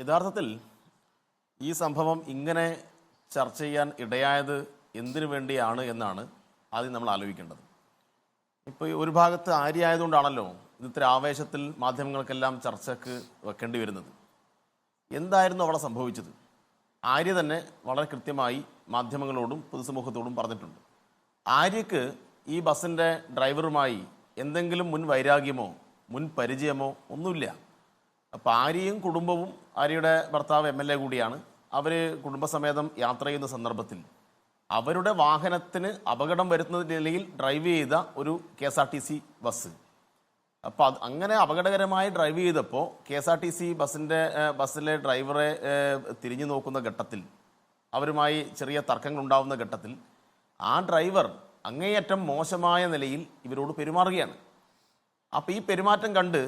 യഥാർത്ഥത്തിൽ ഈ സംഭവം ഇങ്ങനെ ചർച്ച ചെയ്യാൻ ഇടയായത് എന്തിനു വേണ്ടിയാണ് എന്നാണ് ആദ്യം നമ്മൾ ആലോചിക്കേണ്ടത്. ഇപ്പോൾ ഒരു ഭാഗത്ത് ആര്യ ആയതുകൊണ്ടാണല്ലോ ഇത് ഇത്ര ആവേശത്തിൽ മാധ്യമങ്ങൾക്കെല്ലാം ചർച്ചക്ക് വെക്കേണ്ടി വരുന്നത്. എന്തായിരുന്നു അവിടെ സംഭവിച്ചത്? ആര്യ തന്നെ വളരെ കൃത്യമായി മാധ്യമങ്ങളോടും പൊതുസമൂഹത്തോടും പറഞ്ഞിട്ടുണ്ട്. ആര്യക്ക് ഈ ബസ്സിന്റെ ഡ്രൈവറുമായി എന്തെങ്കിലും മുൻ വൈരാഗ്യമോ മുൻ പരിചയമോ ഒന്നുമില്ല. അപ്പോൾ ആര്യയും കുടുംബവും ആര്യയുടെ ഭർത്താവ് എം എൽ എ കൂടിയാണ്. അവർ കുടുംബസമേതം യാത്ര ചെയ്യുന്ന സന്ദർഭത്തിൽ അവരുടെ വാഹനത്തിന് അപകടം വരുത്തുന്ന നിലയിൽ ഡ്രൈവ് ചെയ്ത ഒരു K S R T C bus അപ്പോൾ അത് അങ്ങനെ അപകടകരമായി ഡ്രൈവ് ചെയ്തപ്പോൾ K S R T C ബസ്സിന്റെ ബസ്സിലെ ഡ്രൈവറെ തിരിഞ്ഞു നോക്കുന്ന ഘട്ടത്തിൽ അവരുമായി ചെറിയ തർക്കങ്ങൾ ഉണ്ടാവുന്ന ഘട്ടത്തിൽ ആ ഡ്രൈവർ അങ്ങേയറ്റം മോശമായ നിലയിൽ ഇവരോട് പെരുമാറുകയാണ്. അപ്പോൾ ഈ പെരുമാറ്റം കണ്ട്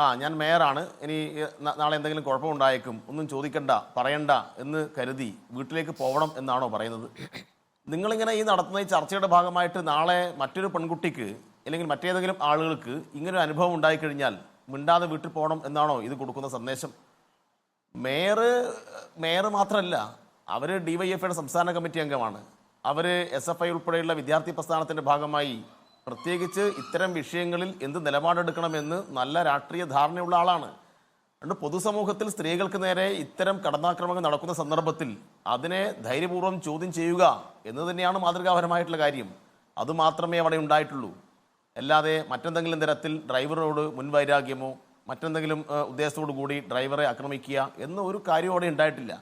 ആ ഞാൻ മേയറാണ്. ഇനി നാളെ എന്തെങ്കിലും കുഴപ്പമുണ്ടായേക്കും ഒന്നും ചോദിക്കണ്ട പറയണ്ട എന്ന് കരുതി വീട്ടിലേക്ക് പോകണം എന്നാണോ പറയുന്നത്. നിങ്ങളിങ്ങനെ ഈ നടത്തുന്ന ഈ ചർച്ചയുടെ ഭാഗമായിട്ട് നാളെ മറ്റൊരു പെൺകുട്ടിക്ക് അല്ലെങ്കിൽ മറ്റേതെങ്കിലും ആളുകൾക്ക് ഇങ്ങനെ ഒരു അനുഭവം ഉണ്ടായിക്കഴിഞ്ഞാൽ മിണ്ടാതെ വീട്ടിൽ പോകണം എന്നാണോ ഇത് കൊടുക്കുന്ന സന്ദേശം? മേയർ മേയർ മാത്രമല്ല അവർ ഡി വൈ എഫ് സംസ്ഥാന കമ്മിറ്റി അംഗമാണ്. അവർ എസ് എഫ് ഐ ഉൾപ്പെടെയുള്ള വിദ്യാർത്ഥി പ്രസ്ഥാനത്തിന്റെ ഭാഗമായി പ്രത്യേകിച്ച് ഇത്തരം വിഷയങ്ങളിൽ എന്ത് നിലപാടെടുക്കണമെന്ന് നല്ല രാഷ്ട്രീയ ധാരണയുള്ള ആളാണ്. അതുകൊണ്ട് പൊതുസമൂഹത്തിൽ സ്ത്രീകൾക്ക് നേരെ ഇത്തരം കടന്നാക്രമണങ്ങൾ നടക്കുന്ന സന്ദർഭത്തിൽ അതിനെ ധൈര്യപൂർവം ചോദ്യം ചെയ്യുക എന്ന് തന്നെയാണ് മാതൃകാപരമായിട്ടുള്ള കാര്യം. അതുമാത്രമേ അവിടെ ഉണ്ടായിട്ടുള്ളൂ. അല്ലാതെ മറ്റെന്തെങ്കിലും തരത്തിൽ ഡ്രൈവറോട് മുൻവൈരാഗ്യമോ മറ്റെന്തെങ്കിലും ഉദ്ദേശത്തോടു കൂടി ഡ്രൈവറെ ആക്രമിക്കുക എന്ന ഒരു കാര്യം അവിടെ ഉണ്ടായിട്ടില്ല.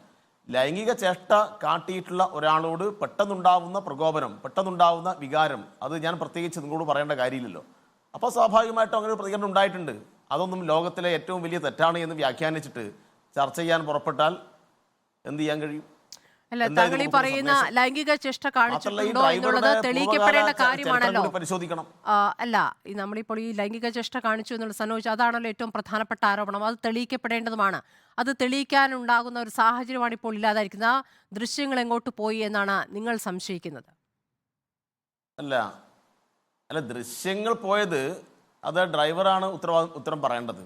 ലൈംഗിക ചേഷ്ട കാട്ടിയിട്ടുള്ള ഒരാളോട് പെട്ടെന്നുണ്ടാവുന്ന പ്രകോപനം പെട്ടെന്നുണ്ടാവുന്ന വികാരം അത് ഞാൻ പ്രത്യേകിച്ച് നിങ്ങളോട് പറയേണ്ട കാര്യമില്ലല്ലോ. അപ്പോൾ സ്വാഭാവികമായിട്ടും അങ്ങനെ ഒരു പ്രതികരണം ഉണ്ടായിട്ടുണ്ട്. അതൊന്നും ലോകത്തിലെ ഏറ്റവും വലിയ തെറ്റാണ് എന്ന് വ്യാഖ്യാനിച്ചിട്ട് ചർച്ച ചെയ്യാൻ പുറപ്പെട്ടാൽ എന്ത് ചെയ്യാൻ കഴിയും? അല്ല താങ്കൾ ഈ പറയുന്ന? ലൈംഗിക ചേഷ്ട കാണിച്ചിട്ടുണ്ടോ എന്നുള്ളത് തെളിയിക്കപ്പെടേണ്ട കാര്യമാണല്ലോ. പരിശോധിക്കണം. അല്ല നമ്മളിപ്പോൾ ഈ ലൈംഗിക ചേഷ്ട കാണിച്ചു എന്നുള്ള സനോജ് അതാണല്ലോ ഏറ്റവും പ്രധാനപ്പെട്ട ആരോപണം. അത് തെളിയിക്കപ്പെടേണ്ടതുമാണ്. അത് തെളിയിക്കാനുണ്ടാകുന്ന ഒരു സാഹചര്യമാണ് ഇപ്പോൾ ഇല്ലാതായിരിക്കുന്നത്. ആ ദൃശ്യങ്ങൾ എങ്ങോട്ട് പോയി എന്നാണ് നിങ്ങൾ സംശയിക്കുന്നത്? അല്ല അല്ല ദൃശ്യങ്ങൾ പോയത് അത് ഡ്രൈവറാണ് ഉത്തരവാദ ഉത്തരം പറയേണ്ടത്.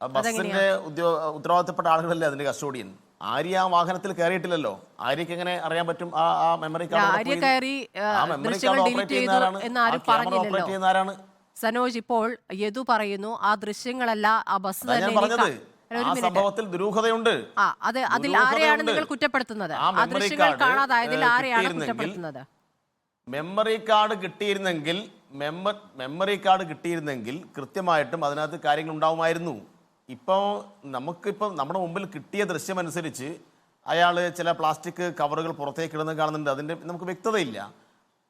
ബസ്സിന്റെ ഉദ്യോ ഉത്തരവാദിത്തപ്പെട്ട ആളുകളല്ലേ അതിന്റെ കസ്റ്റോഡിയൻ? ആര്യ ആ വാഹനത്തിൽ കയറിയിട്ടില്ലല്ലോ? ആര്യക്ക് എങ്ങനെ അറിയാൻ പറ്റും? ആ ആ മെമ്മറി കാർഡ് കയറി, ആ, ആരും പറഞ്ഞില്ലല്ലോ. ഓപ്പറേറ്റ് ചെയ്യുന്ന സനോജ് ഇപ്പോൾ യദു പറയുന്നു ആ ദൃശ്യങ്ങളല്ല ആ ബസ് തന്നെ സംഭവത്തിൽ ദുരൂഹതയുണ്ട്. അത് അതിൽ ആരെയാണ് നിങ്ങൾ കുറ്റപ്പെടുത്തുന്നത്? ആ ദൃശ്യങ്ങൾ കാണാതായതിൽ ആരെയാണ് കുറ്റപ്പെടുത്തുന്നത്? മെമ്മറി കാർഡ് കിട്ടിയിരുന്നെങ്കിൽ മെമ്മറി കാർഡ് കിട്ടിയിരുന്നെങ്കിൽ കൃത്യമായിട്ടും അതിനകത്ത് കാര്യങ്ങൾ ഉണ്ടാവുമായിരുന്നു. ഇപ്പോൾ നമുക്കിപ്പോൾ നമ്മുടെ മുമ്പിൽ കിട്ടിയ ദൃശ്യം അനുസരിച്ച് അയാൾ ചില പ്ലാസ്റ്റിക് കവറുകൾ പുറത്തേക്ക് ഇടുന്നത് കാണുന്നുണ്ട്. അതിന്റെ നമുക്ക് വ്യക്തതയില്ല.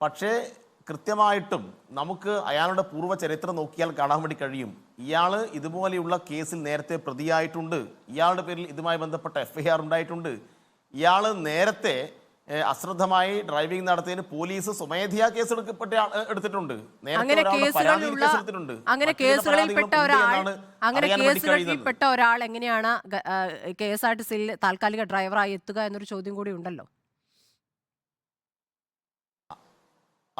പക്ഷേ കൃത്യമായിട്ടും നമുക്ക് അയാളുടെ പൂർവ ചരിത്രം നോക്കിയാൽ കാണാൻ വേണ്ടി കഴിയും. ഇയാൾ ഇതുപോലെയുള്ള കേസിൽ നേരത്തെ പ്രതിയായിട്ടുണ്ട്. ഇയാളുടെ പേരിൽ ഇതുമായി ബന്ധപ്പെട്ട എഫ്ഐആർ ഉണ്ടായിട്ടുണ്ട്. ഇയാൾ നേരത്തെ അശ്രദ്ധമായി ഡ്രൈവിംഗ് നടത്തിയതിന് പോലീസ് സ്വമേധയാ കേസ് എടുക്കപ്പെട്ട എടുത്തിട്ടുണ്ട്. അങ്ങനെ കേസുകളിലുള്ള അങ്ങനെ മറ്റു ചില കേസുകളിൽ പരാതികളും പെട്ട ഉണ്ട് ഒരാൾ അങ്ങനെ അറിയാൻ വേണ്ടി കേസുകളിൽ കഴിയുന്നത്. പെട്ട ഒരാൾ എങ്ങനെയാണ് കെ എസ് ആർ ടി സിയിൽ താൽക്കാലിക ഡ്രൈവറായി എത്തുക എന്നൊരു ചോദ്യം കൂടി ഉണ്ടല്ലോ.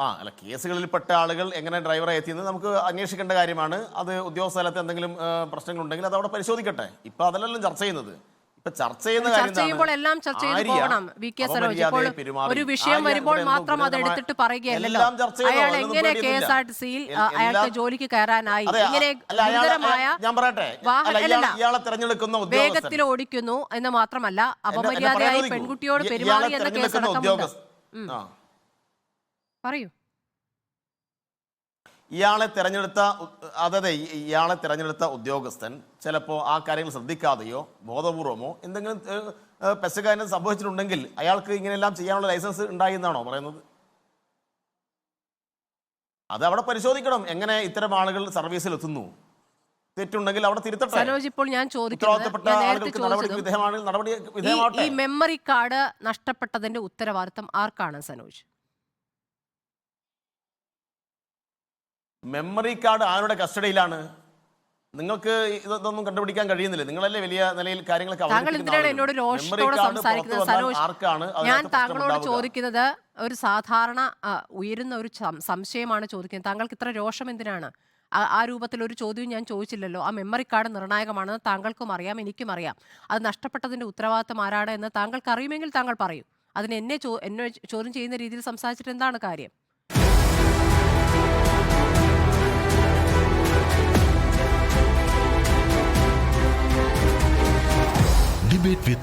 ആ അല്ല കേസുകളിൽപ്പെട്ട ആളുകൾ എങ്ങനെ ഡ്രൈവറെ എത്തിയെന്ന് നമുക്ക് അന്വേഷിക്കേണ്ട കാര്യമാണ്. അത് ഉദ്യോഗസ്ഥലത്ത് എന്തെങ്കിലും പ്രശ്നങ്ങളുണ്ടെങ്കിൽ അത് അവിടെ പരിശോധിക്കട്ടെ. ഇപ്പൊ അതല്ലല്ലോ ചർച്ച ചെയ്യുന്നത്. ചർച്ച ചെയ്യുമ്പോൾ എല്ലാം ചർച്ച ചെയ്ത് പോകണം. V K Saroj. ഇപ്പോൾ ഒരു വിഷയം വരുമ്പോൾ മാത്രം അത് എടുത്തിട്ട് പറയുകയല്ലല്ലോ? അയാൾ എങ്ങനെ കെ. എസ് ആർ ടി സിയിൽ അയാൾക്ക് ജോലിക്ക് കയറാനായി? ഇങ്ങനെ ഗുരുതരമായ വേഗത്തിൽ ഓടിക്കുന്നു എന്ന് മാത്രമല്ല അപമര്യാദയായി പെൺകുട്ടിയോട് പെരുമാറി എന്ന കേസ് പറയൂ. ഇയാളെ തിരഞ്ഞെടുത്ത അതായത് ഇയാളെ തിരഞ്ഞെടുത്ത ഉദ്യോഗസ്ഥൻ ചിലപ്പോൾ ആ കാര്യങ്ങൾ ശ്രദ്ധിക്കാതെയോ ബോധപൂർവമോ എന്തെങ്കിലും ഏഹ്, സംഭവിച്ചിട്ടുണ്ടെങ്കിൽ അയാൾക്ക് ഇങ്ങനെയെല്ലാം ചെയ്യാനുള്ള ലൈസൻസ് ഉണ്ടായി എന്നാണോ പറയുന്നത്? അത് അവിടെ പരിശോധിക്കണം. എങ്ങനെ ഇത്തരം ആളുകൾ സർവീസിൽ എത്തുന്നു? തെറ്റുണ്ടെങ്കിൽ അവിടെ തിരുത്തട്ടെ. സനോജ് ഇപ്പോൾ ഞാൻ ചോദിക്കുന്നത് ഈ മെമ്മറി കാർഡ് നഷ്ടപ്പെട്ടതിന്റെ ഉത്തരവാദിത്തം ആർക്കാണ് സനോജ് മെമ്മറി കാർഡ് ആരുടെ കസ്റ്റഡിയിലാണ്? നിങ്ങൾക്ക് ഇതൊന്നും കണ്ടുപിടിക്കാൻ കഴിയുന്നില്ല? നിങ്ങളല്ലേ വലിയ നിലയിൽ കാര്യങ്ങളൊക്കെ ആർക്കാണ് ഞാൻ താങ്കളോട് ചോദിക്കുന്നത് ഒരു സാധാരണ ഉയരുന്ന ഒരു സംശയമാണ് ചോദിക്കുന്നത്. താങ്കൾക്ക് ഇത്ര രോഷം എന്തിനാണ്? ആ- രൂപത്തിൽ ഒരു ചോദ്യവും ഞാൻ ചോദിച്ചില്ലല്ലോ. ആ മെമ്മറി കാർഡ് നിർണായകമാണെന്ന് താങ്കൾക്കും അറിയാം എനിക്കും അറിയാം. അത് നഷ്ടപ്പെട്ടതിന്റെ ഉത്തരവാദിത്തം ആരാണ് എന്ന് താങ്കൾക്ക് അറിയുമെങ്കിൽ താങ്കൾ പറയൂ. അതിന് എന്നെ ചോ എന്നെ ചോദ്യം ചെയ്യുന്ന രീതിയിൽ സംസാരിച്ചിട്ട് എന്താണ് കാര്യം?